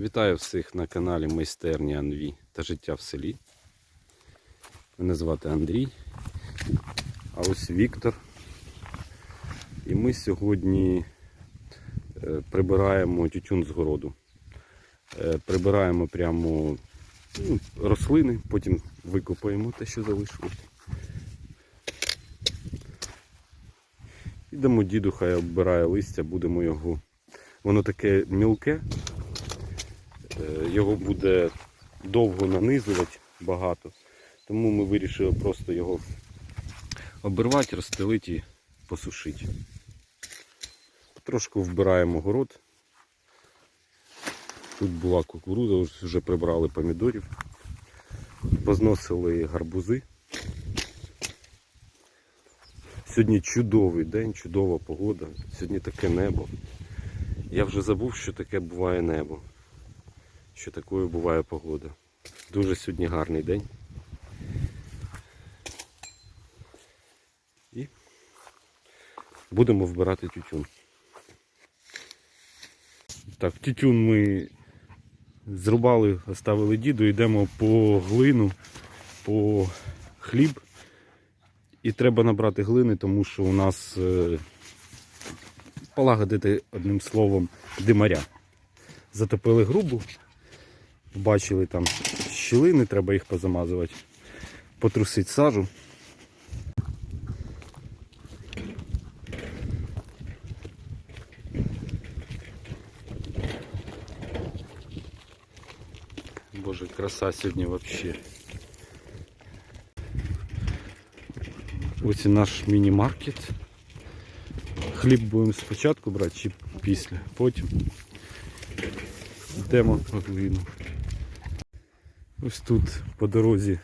Вітаю всіх на каналі Майстерні Анві та життя в селі. Мене звати Андрій, а ось Віктор. І ми сьогодні е, прибираємо тютюн з городу. Е, Прибираємо прямо ну, рослини, потім викопаємо те, що залишилось. Ідемо діду, хай оббирає листя, будемо його. Воно таке мілке, його буде довго нанизувати багато. Тому ми вирішили просто його обірвати, розстелити і посушити. Трошки вбираємо город. Тут була кукурудза, вже прибрали помідорів, позносили гарбузи. Сьогодні чудовий день, чудова погода. Сьогодні таке небо. Я вже забув, що таке буває небо що такою буває погода. Дуже сьогодні гарний день. І будемо вбирати тютюн. Так, тютюн ми зрубали, оставили діду, йдемо по глину, по хліб. І треба набрати глини, тому що у нас е, полагодити одним словом димаря. Затопили грубу, Бачили там щілини, треба їх позамазувати, потрусити сажу. Боже, краса сьогодні взагалі. Ось і наш міні-маркет. Хліб будемо спочатку брати чи після, потім йдемо по глину. Ось тут по дорозі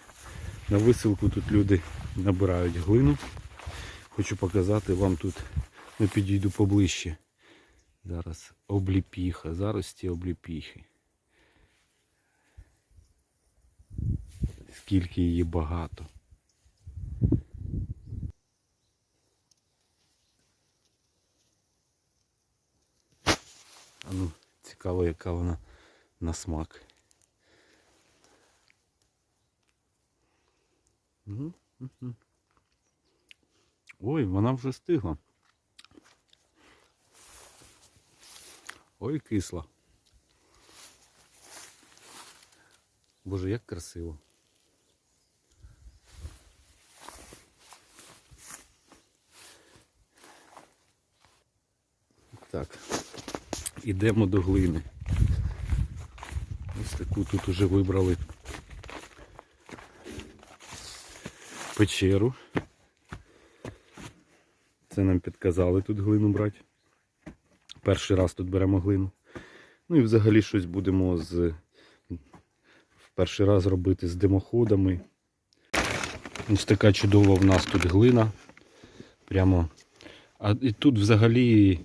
на висилку тут люди набирають глину. Хочу показати вам тут, ну підійду поближче. Зараз обліпіха, зарості обліпіхи. Скільки її багато. А ну, цікаво, яка вона на смак. Ой, вона вже стигла. Ой, кисла. Боже, як красиво. Так, ідемо до глини. Ось таку тут уже вибрали печеру. Це нам підказали тут глину брати. Перший раз тут беремо глину. Ну і взагалі щось будемо з в перший раз робити з димоходами. Ось така чудова в нас тут глина. Прямо. А і тут взагалі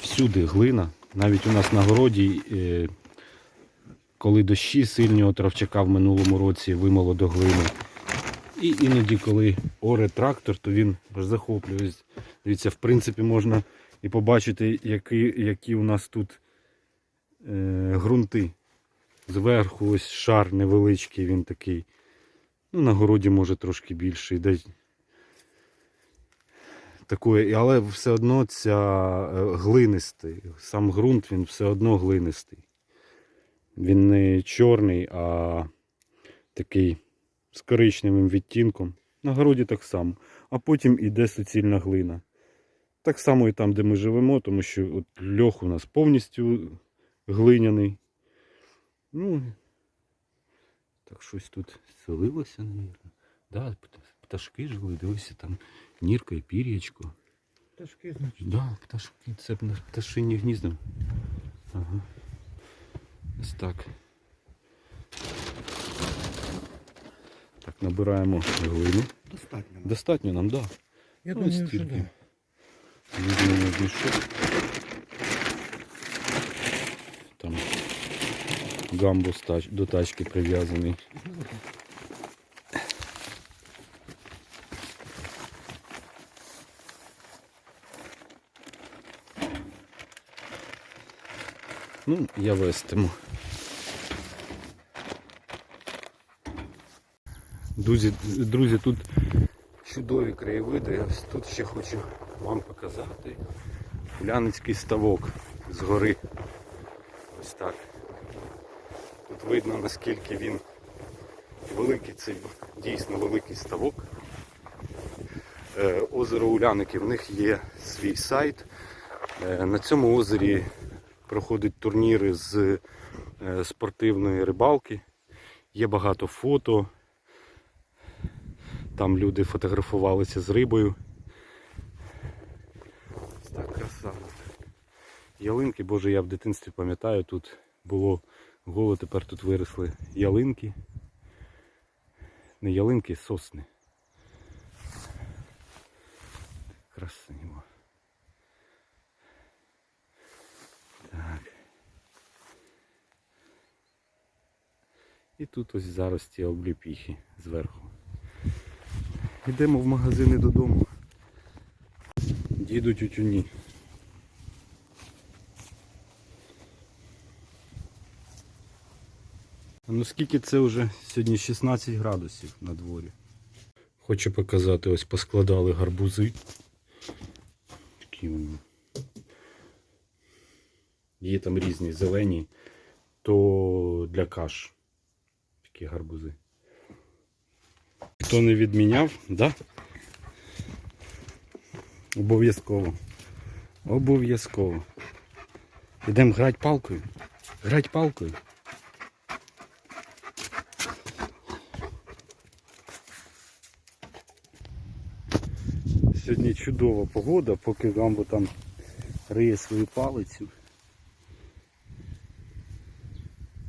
всюди глина. Навіть у нас на городі, е, коли дощі сильні отравчака в минулому році вимало до глини. І іноді, коли оре трактор, то він аж захоплює. Дивіться, в принципі, можна і побачити, які, які у нас тут е, ґрунти. Зверху ось шар невеличкий, він такий. Ну, на городі може трошки більший. Десь такої, але все одно ця е, глинистий. Сам ґрунт він все одно глинистий. Він не чорний, а такий з коричневим відтінком. На городі так само. А потім іде суцільна глина. Так само і там, де ми живемо, тому що от льох у нас повністю глиняний. Ну, так щось тут селилося, мабуть. Да, пташки жили, дивися, там нірка і пір'ячко. Пташки, значить. Да, пташки, це пташині гнізда. Ага. Ось так. Так, набираємо глину. Достатньо. Достатньо нам, так. Да. Я Ну, думаю, що да. Візьмемо мішок. Там гамбус до тачки прив'язаний. Ну, я вестиму. Друзі, друзі, тут чудові краєвиди. Тут ще хочу вам показати Уляницький ставок з гори. Ось так. Тут видно наскільки він великий цей дійсно великий ставок. Е, Озеро Уляники, в них є свій сайт. Е, На цьому озері проходять турніри з е, спортивної рибалки. Є багато фото. Там люди фотографувалися з рибою. Так краса. Ялинки, боже, я в дитинстві пам'ятаю, тут було голо, тепер тут виросли ялинки. Не ялинки, сосни. Красиво. Так. І тут ось зараз ті обліпіхи зверху. Йдемо в магазини додому. Діду тютюні. Ну скільки це вже сьогодні 16 градусів на дворі. Хочу показати, ось поскладали гарбузи. Такі вони. Є там різні зелені, то для каш. Такі гарбузи. Хто не відміняв, да? Обов'язково. Обов'язково. Ідемо грати палкою. Грати палкою. Сьогодні чудова погода, поки Гамбо там риє свою палицю.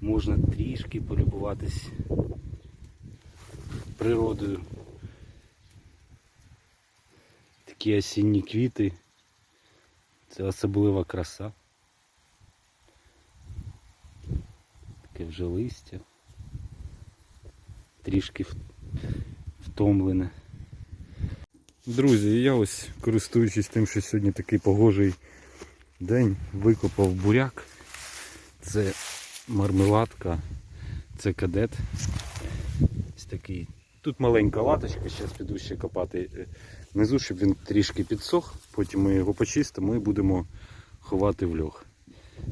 Можна трішки полюбуватись природою. Такі осінні квіти. Це особлива краса. Таке вже листя. Трішки втомлене. Друзі, я ось користуючись тим, що сьогодні такий погожий день, викопав буряк. Це мармеладка, це кадет. Ось такий. Тут маленька латочка, зараз піду ще копати е, внизу, щоб він трішки підсох, потім ми його почистимо і будемо ховати в льох.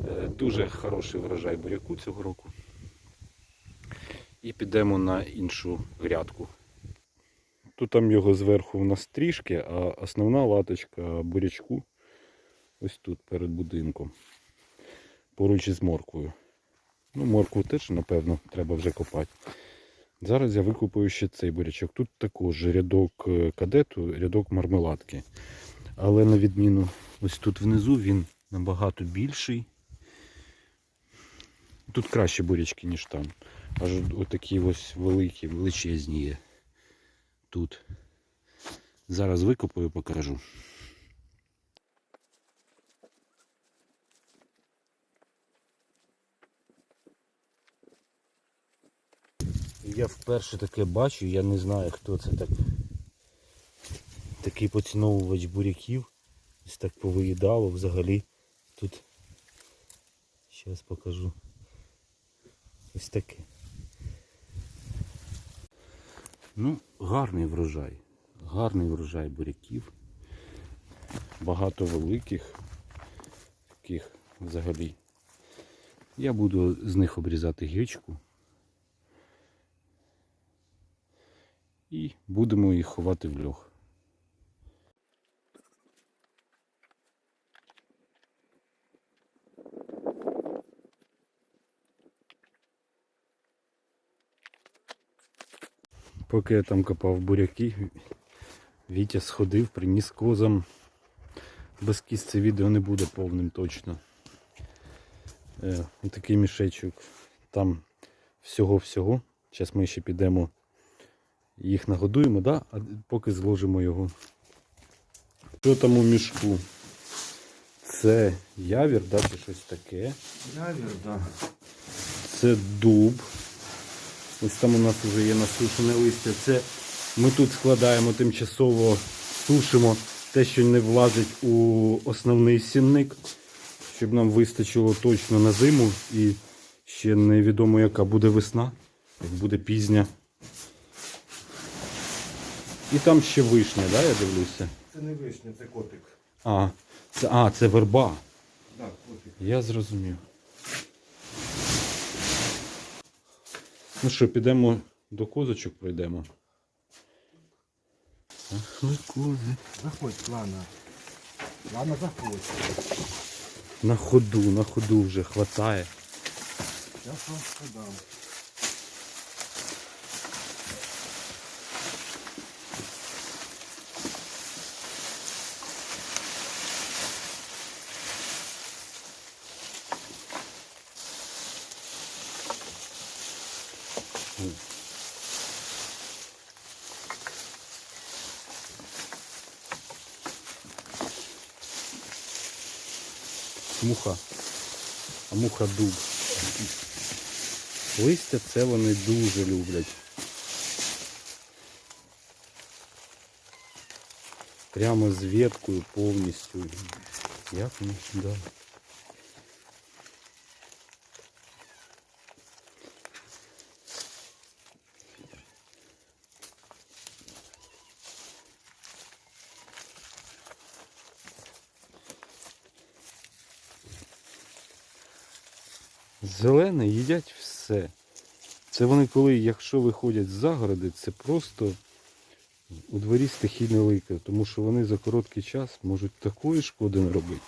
Е, Дуже хороший врожай буряку цього року. І підемо на іншу грядку. Тут там його зверху у нас трішки, а основна латочка бурячку ось тут перед будинком. Поруч із морквою. Ну, моркву теж, напевно, треба вже копати. Зараз я викупую ще цей бурячок. Тут також рядок е, кадету, рядок мармеладки. Але на відміну, ось тут внизу він набагато більший. Тут краще бурячки, ніж там. Аж отакі ось великі, величезні є тут. Зараз викопаю, покажу. Я вперше таке бачу, я не знаю хто це так. Такий поціновувач буряків. Ось так повиїдало взагалі. Тут зараз покажу. Ось таке. Ну, гарний врожай. Гарний врожай буряків. Багато великих. Таких взагалі. Я буду з них обрізати гічку. І будемо їх ховати в льох. Поки я там копав буряки, Вітя сходив, приніс козам. Без кіз це відео не буде повним точно. Е, такий мішечок. Там всього-всього. Зараз ми ще підемо їх нагодуємо, да? а поки зложимо його. Що там у мішку? Це явір, да, чи щось таке. Явір, да. Це дуб. Ось там у нас вже є насушене листя. Це ми тут складаємо тимчасово, сушимо те, що не влазить у основний сінник, щоб нам вистачило точно на зиму і ще невідомо, яка буде весна, як буде пізня. І там ще вишня, да, я дивлюся. Це не вишня, це котик. А, це, а, це верба. Так, котик. Я зрозумів. Ну що, підемо до козочок пройдемо. Ах, кози. Заходь, Лана. Лана, заходь. На ходу, на ходу вже хватає. Зараз вам подам. Муха. А муха дуб. Листя це вони дуже люблять. Прямо з веткою повністю. Як вони? Да. Зелене їдять все. Це вони коли, якщо виходять з загороди, це просто у дворі стихійне лике, тому що вони за короткий час можуть такої шкоди наробити.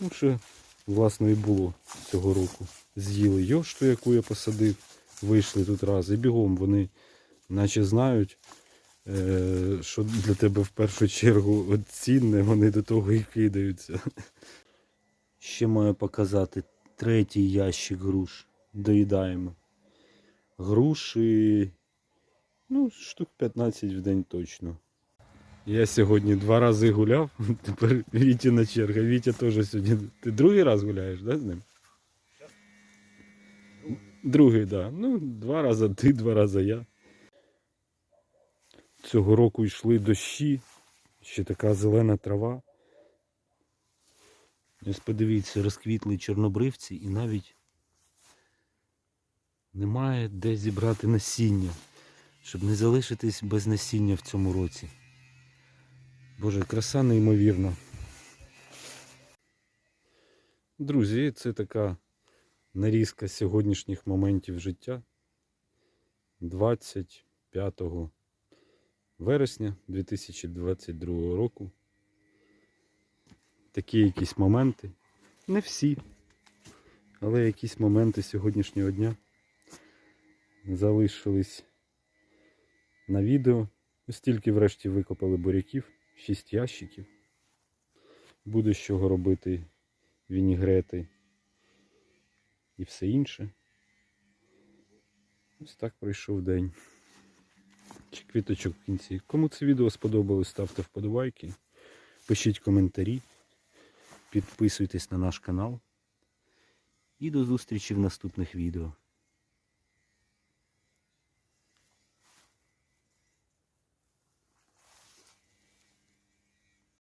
Ну, що, власне, і було цього року. З'їли йошту, яку я посадив, вийшли тут раз, і бігом вони наче знають, е, що для тебе в першу чергу цінне, вони до того і кидаються. Ще маю показати третій ящик груш. Доїдаємо. Груші, ну, штук 15 в день точно. Я сьогодні два рази гуляв, тепер Вітіна черга. Вітя теж сьогодні. Ти другий раз гуляєш, да, з ним? Другий, так. Да. Ну, два рази ти, два рази я. Цього року йшли дощі, ще така зелена трава. Ось подивіться, розквітли чорнобривці і навіть немає де зібрати насіння, щоб не залишитись без насіння в цьому році. Боже, краса неймовірна. Друзі, це така нарізка сьогоднішніх моментів життя 25 вересня 2022 року такі якісь моменти. Не всі, але якісь моменти сьогоднішнього дня залишились на відео. Ось тільки врешті викопали буряків, 6 ящиків. Буде з чого робити вінігрети і все інше. Ось так пройшов день. Чи квіточок в кінці. Кому це відео сподобалось, ставте вподобайки, пишіть коментарі. Підписуйтесь на наш канал. І до зустрічі в наступних відео.